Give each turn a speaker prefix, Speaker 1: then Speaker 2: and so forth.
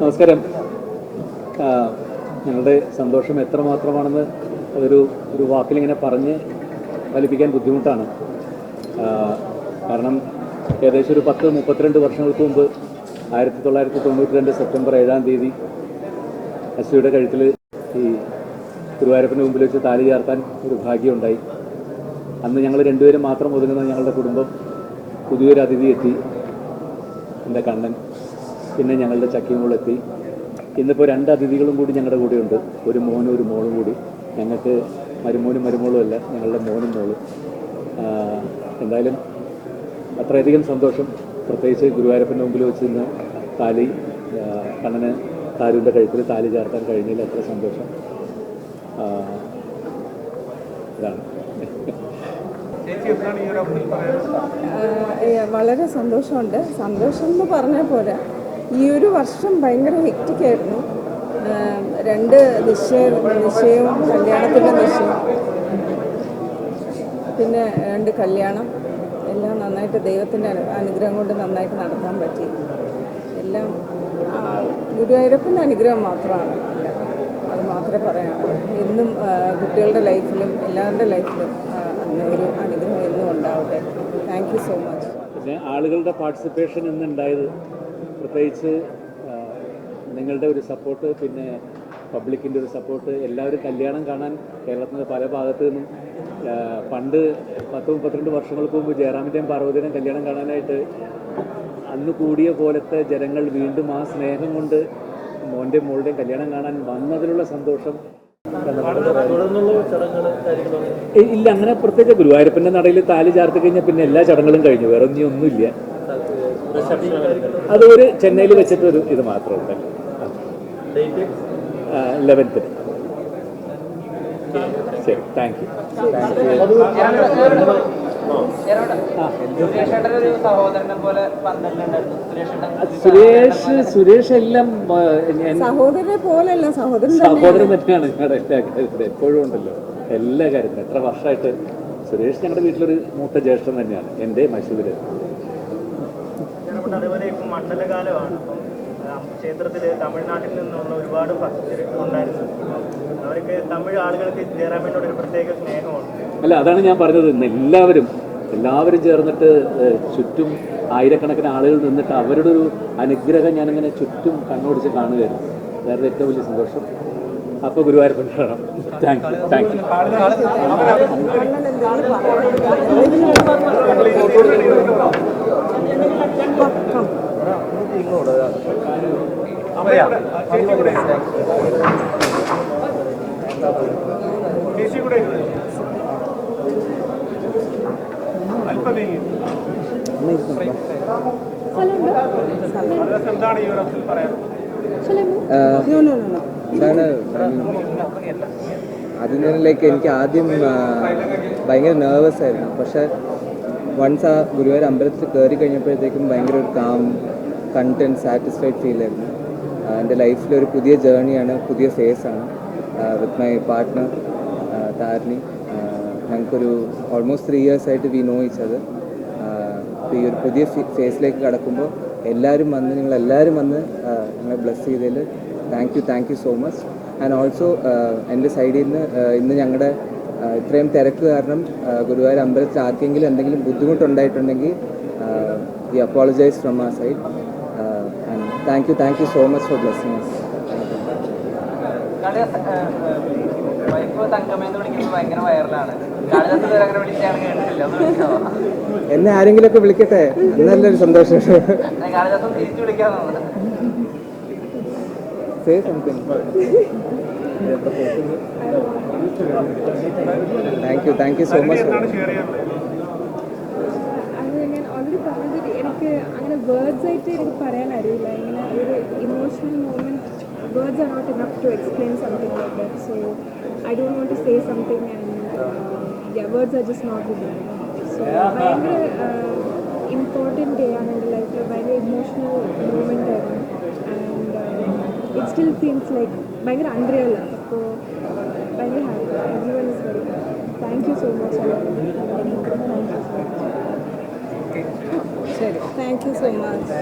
Speaker 1: നമസ്കാരം. ഞങ്ങളുടെ സന്തോഷം എത്രമാത്രമാണെന്ന് ഒരു ഒരു വാക്കിലിങ്ങനെ പറഞ്ഞ് ഫലിപ്പിക്കാൻ ബുദ്ധിമുട്ടാണ്. കാരണം ഏകദേശം ഒരു പത്ത് മുപ്പത്തിരണ്ട് വർഷങ്ങൾക്ക് മുമ്പ് ആയിരത്തി തൊള്ളായിരത്തി തൊണ്ണൂറ്റി രണ്ട് സെപ്റ്റംബർ ഏഴാം തീയതി അശ്വയുടെ കഴുത്തിൽ ഈ ഗുരുവായൂരപ്പന്റെ മുമ്പിൽ വെച്ച് താലി ചേർത്താൻ ഒരു ഭാഗ്യമുണ്ടായി. അന്ന് ഞങ്ങൾ രണ്ടുപേരും മാത്രം ഒതുങ്ങുന്ന ഞങ്ങളുടെ കുടുംബം പുതിയൊരു അതിഥി എത്തി എന്റെ കണ്ണൻ. പിന്നെ ഞങ്ങളുടെ ചക്കിയുമ്പോളെത്തി ഇന്നിപ്പോൾ രണ്ട് അതിഥികളും കൂടി ഞങ്ങളുടെ കൂടെയുണ്ട്. ഒരു മോനും ഒരു മോളും കൂടി. ഞങ്ങൾക്ക് മരുമോനും മരുമോളും അല്ല ഞങ്ങളുടെ മോനും മോളും. എന്തായാലും അത്രയധികം സന്തോഷം. പ്രത്യേകിച്ച് ഗുരുവായൂരപ്പന്റെ മുമ്പിൽ വെച്ച് ഇന്ന് താലി കണ്ണന് താരുവിന്റെ കഴുത്തിൽ താലി ചേർത്താൻ കഴിഞ്ഞതിൽ അത്ര സന്തോഷം. ഇതാണ്.
Speaker 2: വളരെ സന്തോഷമുണ്ട്. സന്തോഷം എന്ന് പറഞ്ഞ പോരാ. ഈ ഒരു വർഷം ഭയങ്കര ആയിരുന്നു. രണ്ട് നിശ്ചയം നിശ്ചയവും കല്യാണത്തിന്റെ നിശ്ചയം. പിന്നെ രണ്ട് കല്യാണം. എല്ലാം നന്നായിട്ട് ദൈവത്തിന്റെ അനുഗ്രഹം കൊണ്ട് നന്നായിട്ട് നടത്താൻ പറ്റി. എല്ലാം ഗുരുവായൂരപ്പന്റെ അനുഗ്രഹം മാത്രമാണ്. അത് മാത്രമേ പറയാനുള്ളൂ. എന്നും കുട്ടികളുടെ ലൈഫിലും എല്ലാവരുടെ ലൈഫിലും ഒരു അനുഗ്രഹം എന്നും ഉണ്ടാവട്ടെ. താങ്ക് യു സോ മച്ച്
Speaker 1: ആളുകളുടെ പാർട്ടിസിപ്പേഷൻ ഇന്നുണ്ടായത് പ്രത്യേകിച്ച് നിങ്ങളുടെ ഒരു സപ്പോർട്ട് പിന്നെ പബ്ലിക്കിന്റെ ഒരു സപ്പോർട്ട് എല്ലാവരും കല്യാണം കാണാൻ കേരളത്തിന്റെ പല ഭാഗത്തു നിന്നും പണ്ട് പത്ത് മുപ്പത്തിരണ്ട് വർഷങ്ങൾക്ക് മുമ്പ് ജയറാമിന്റെയും പാർവതിയുടെയും കല്യാണം കാണാനായിട്ട് അന്ന് കൂടിയ പോലത്തെ ജനങ്ങൾ വീണ്ടും ആ സ്നേഹം കൊണ്ട് മോന്റെയും മോളുടെയും കല്യാണം കാണാൻ വന്നതിലുള്ള സന്തോഷം ഇല്ല അങ്ങനെ പ്രത്യേകിച്ച് ഗുരുവായൂരപ്പന്റെ നടയിൽ താലി ചാർത്തി കഴിഞ്ഞാൽ പിന്നെ എല്ലാ ചടങ്ങുകളും കഴിഞ്ഞു. വേറെ ഒന്നും ഒന്നുമില്ല അത് ഒരു ചെന്നൈയിൽ വെച്ചിട്ട് ഒരു ഇത് മാത്രമുണ്ട് ലെവൻത്തിന് ശരി താങ്ക് യു സുരേഷ് സുരേഷ് എല്ലാം
Speaker 2: സഹോദരനെ പോലെയല്ല സഹോദരൻ
Speaker 1: സഹോദരൻ തന്നെയാണ് ഞങ്ങളുടെ എല്ലാ കാര്യത്തിലും എപ്പോഴും ഉണ്ടല്ലോ. എല്ലാ കാര്യത്തിലും. എത്ര വർഷമായിട്ട് സുരേഷ് ഞങ്ങളുടെ വീട്ടിലൊരു മൂത്ത ജ്യേഷ്ഠൻ തന്നെയാണ്. എന്റെ മൈസൂര്.
Speaker 3: ഞങ്ങളുടെ അതേപോലെ ഇപ്പം മണ്ഡലകാലമാണ്. അപ്പം ക്ഷേത്രത്തിൽ തമിഴ്നാട്ടിൽ നിന്നുള്ള ഒരുപാട് ഭക്തർ ഉണ്ടായിരുന്നു. അവർക്ക് തമിഴ് ആളുകൾക്ക് ജയറാമിനോട് ഒരു പ്രത്യേക സ്നേഹമുണ്ട്.
Speaker 1: അല്ല അതാണ് ഞാൻ പറഞ്ഞത്. എല്ലാവരും എല്ലാവരും ചേർന്നിട്ട് ചുറ്റും ആയിരക്കണക്കിന് ആളുകൾ നിന്നിട്ട് അവരുടെ ഒരു അനുഗ്രഹം ഞാനിങ്ങനെ ചുറ്റും കണ്ണോടിച്ച് കാണുകയായിരുന്നു. വേറെ ഏറ്റവും വലിയ സന്തോഷം. അപ്പോൾ ഗുരുവായൂർ കാണാം താങ്ക് യു താങ്ക് യു
Speaker 3: ചേച്ചി കൂടെ ഇരുന്ന്. അല്പം നീങ്ങി. അതിനകത്ത് എന്താണ് ഈ ഒരു പറയാനുള്ളത്
Speaker 2: നോ നോ നോ
Speaker 4: ഇതാണ് അതിന് ലൈക്ക് എനിക്ക് ആദ്യം ഭയങ്കര നെർവസ് ആയിരുന്നു പക്ഷെ വൺസ് ആ ഗുരുവായൂർ അമ്പലത്തിൽ കയറി കഴിഞ്ഞപ്പോഴത്തേക്കും ഭയങ്കര ഒരു കാം കണ്ടന്റ് സാറ്റിസ്ഫൈഡ് ഫീൽ ആയിരുന്നു എന്റെ ലൈഫിൽ ഒരു പുതിയ ജേർണിയാണ് പുതിയ ഫേസ് ആണ് വിത്ത് മൈ പാർട്ട്ണർ താരിണി ഞങ്ങൾക്കൊരു ഓൾമോസ്റ്റ് ത്രീ ഇയേഴ്സ് ആയിട്ട് വി നോ ഈച്ച് അത് ഈ ഒരു പുതിയ ഫേസിലേക്ക് കടക്കുമ്പോൾ എല്ലാവരും വന്ന് നിങ്ങൾ എല്ലാവരും വന്ന് ആ, ഞങ്ങളെ ബ്ലെസ് ചെയ്തതിൽ thank you thank you so much and also എന്റെ സൈഡിൽ നിന്ന് ഇന്ന് ഞങ്ങളുടെ ആ, ഇത്രയും തിരക്ക് കാരണം ഗുരുവായൂർ അമ്പലത്തിൽ ആർക്കെങ്കിലും എന്തെങ്കിലും ബുദ്ധിമുട്ടുണ്ടായിട്ടുണ്ടെങ്കിൽ വി അപ്പോളജൈസ് ഫ്രം ആ side and thank you thank you so much for blessing എന്നെ ആരെങ്കിലും ഒക്കെ വിളിക്കട്ടെ നല്ലൊരു സന്തോഷം.
Speaker 5: കാളിദാസം തിരിച്ചു വിളിക്കാമെന്ന്
Speaker 4: say something thank you thank you so much
Speaker 6: എനിക്ക് അങ്ങനെ വേർഡ്സ് ആയിട്ട് എനിക്ക് പറയാൻ അറിയില്ല. ഇങ്ങനെ ഒരു emotional moment words are not enough to explain something like that so I don't want to say something and words are just not in so ഭയങ്കര important day ആണ് എന്റെ ലൈഫിൽ ഭയങ്കര ഇമോഷണൽ മൂമെന്റ് ആയിരുന്നു and it still feels like ഭയങ്കര unreal അപ്പോൾ ഭയങ്കര happy everyone is very happy thank you so much thank you so much
Speaker 2: ശരി താങ്ക് യു സോ മച്ച്